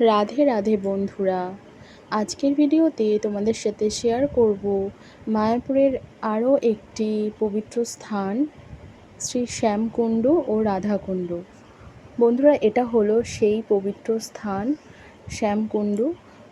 রাধে রাধে বন্ধুরা। আজকের ভিডিওতে তোমাদের সাথে শেয়ার করব মায়াপুরের আরও একটি পবিত্র স্থান, শ্রী শ্যামকুণ্ড ও রাধাকুণ্ড। বন্ধুরা, এটা হলো সেই পবিত্র স্থান, শ্যামকুণ্ড।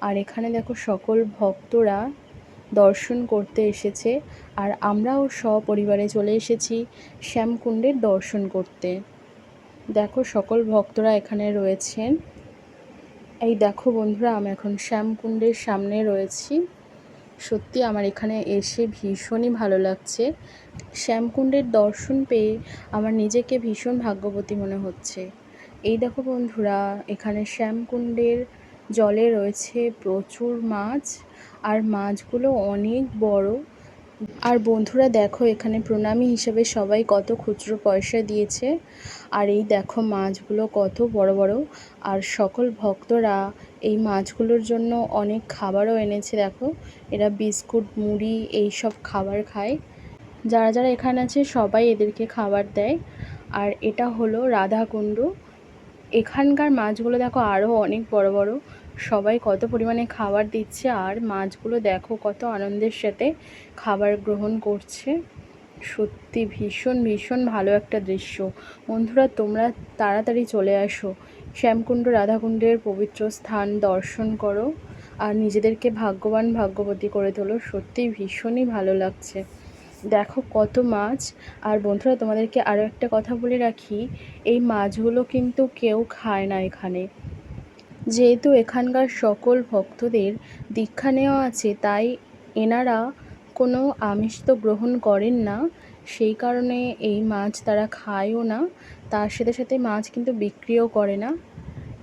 আর এখানে দেখো সকল ভক্তরা দর্শন করতে এসেছে। আর আমরাও সপরিবারে চলে এসেছি শ্যামকুণ্ডের দর্শন করতে। দেখো সকল ভক্তরা এখানে রয়েছেন। এই দেখো বন্ধুরা, আমি এখন শ্যামকুণ্ডের সামনে রয়েছি। সত্যি আমার এখানে এসে ভীষণই ভালো লাগছে। শ্যামকুণ্ডের দর্শন পেয়ে আমার নিজেকে ভীষণ ভাগ্যবতী মনে হচ্ছে। এই দেখো বন্ধুরা, এখানে শ্যামকুণ্ডের জলে রয়েছে প্রচুর মাছ, আর মাছগুলো অনেক বড়। আর বন্ধুরা দেখো, এখানে প্রণামী হিসেবে সবাই কত খুচরো পয়সা দিয়েছে। আর এই দেখো মাছগুলো কত বড় বড়। আর সকল ভক্তরা এই মাছগুলোর জন্য অনেক খাবারও এনেছে, দেখো। এরা বিস্কুট, মুড়ি, এই সব খাবার খায়। যারা যারা এখানে আছে, সবাই এদেরকে খাবার দেয়। আর এটা হলো রাধাকুণ্ড। এখানকার মাছগুলো দেখো আরও অনেক বড় বড়। সবাই কত পরিমাণে খাবার দিচ্ছে আর মাছগুলো দেখো কত আনন্দের সাথে খাবার গ্রহণ করছে। সত্যি ভীষণ ভীষণ ভালো একটা দৃশ্য। বন্ধুরা, তোমরা তাড়াতাড়ি চলে আসো। শ্যামকুণ্ড রাধাকুণ্ডের পবিত্র স্থান দর্শন করো আর নিজেদেরকে ভাগ্যবান ভাগ্যবতী করে তোলো। সত্যি ভীষণই ভালো লাগছে। দেখো কত মাছ। আর বন্ধুরা, তোমাদেরকে আরও একটা কথা বলে রাখি, এই মাছগুলো কিন্তু কেউ খায় না এখানে। যেহেতু এখানকার সকল ভক্তদের দীক্ষা নেওয়া আছে, তাই এনারা কোনো আমিষ তো গ্রহণ করেন না। সেই কারণে এই মাছ তারা খায়ও না। তার সাথে সাথে মাছ কিন্তু বিক্রিও করে না।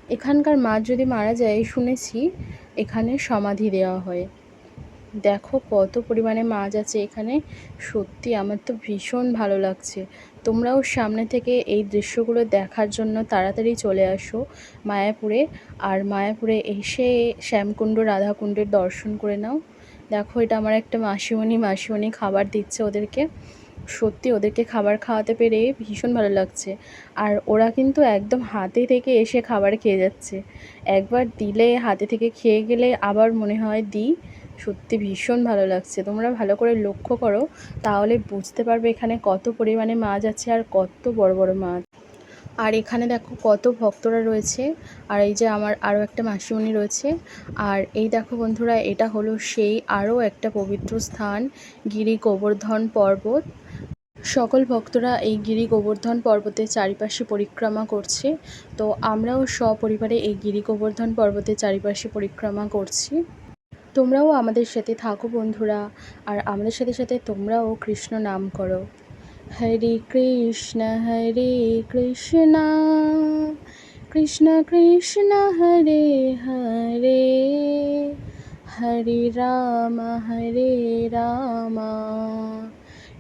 এখানকার মাছ যদি মারা যায়, শুনেছি এখানে সমাধি দেওয়া হয়। দেখো কত পরিমাণে মাছ আছে এখানে। সত্যি আমার তো ভীষণ ভালো লাগছে। তোমরাও সামনে থেকে এই দৃশ্যগুলো দেখার জন্য তাড়াতাড়ি চলে আসো মায়াপুরে। আর মায়াপুরে এসে শ্যামকুণ্ড, রাধাকুণ্ডের দর্শন করে নাও। দেখো, এটা আমার একটা মাসিমণি মাসিমণি খাবার দিচ্ছে ওদেরকে। সত্যি, ওদেরকে খাবার খাওয়াতে পেরে ভীষণ ভালো লাগছে। আর ওরা কিন্তু একদম হাতে থেকে এসে খাবার খেয়ে যাচ্ছে। একবার দিলে, হাতে থেকে খেয়ে গেলে আবার মনে হয় দিই। সত্যি ভীষণ ভালো লাগছে। তোমরা ভালো করে লক্ষ্য করো, তাহলে বুঝতে পারবে এখানে কত পরিমাণে মাছ আছে আর কত বড় বড় মাছ। আর এখানে দেখো কত ভক্তরা রয়েছে, আর এই যে আমার আরও একটা মাসিমণি রয়েছে। আর এই দেখো বন্ধুরা, এটা হলো সেই আরও একটা পবিত্র স্থান, গিরি গোবর্ধন পর্বত। সকল ভক্তরা এই গিরি গোবর্ধন পর্বতের চারিপাশে পরিক্রমা করছে। তো আমরাও সপরিবারে এই গিরি গোবর্ধন পর্বতের চারিপাশে পরিক্রমা করছি। তোমরাও আমাদের সাথে থাকো বন্ধুরা, আর আমাদের সাথে সাথে তোমরাও কৃষ্ণ নাম করো। হরে কৃষ্ণ হরে কৃষ্ণ কৃষ্ণ কৃষ্ণ, হরে হরে হরে রাম হরে রাম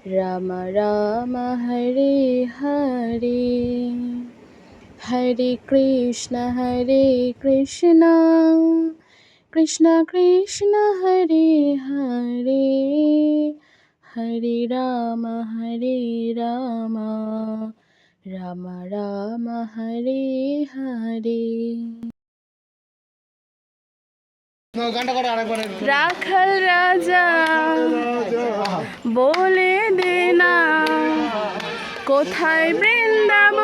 রাম রাম, হরে হরে হরে কৃষ্ণ হরে কৃষ্ণ। কৃষ্ণ কৃষ্ণ হরে হরে হরে রাম হরে রাম রাম রাম, হরে হরে। রাখাল রাজা, বলে দে না, কোথায় বৃন্দাব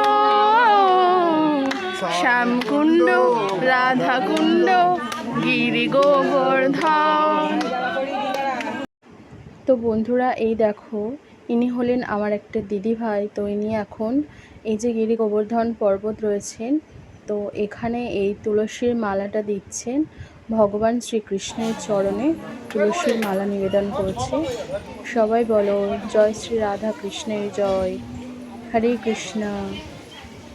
শ্যামকুণ্ড, রাধাকুণ্ড গিরি গোবর্ধন তো বন্ধুরা, এই দেখো, ইনি হলেন আমার একটা দিদি ভাই। তো ইনি এখন এই যে গিরি গোবর্ধন পর্বত রয়েছেন, তো এখানে এই তুলসীর মালাটা দিচ্ছেন। ভগবান শ্রীকৃষ্ণের চরণে তুলসীর মালা নিবেদন করছে। সবাই বলো, জয় শ্রী রাধা কৃষ্ণের জয়। হরে কৃষ্ণ।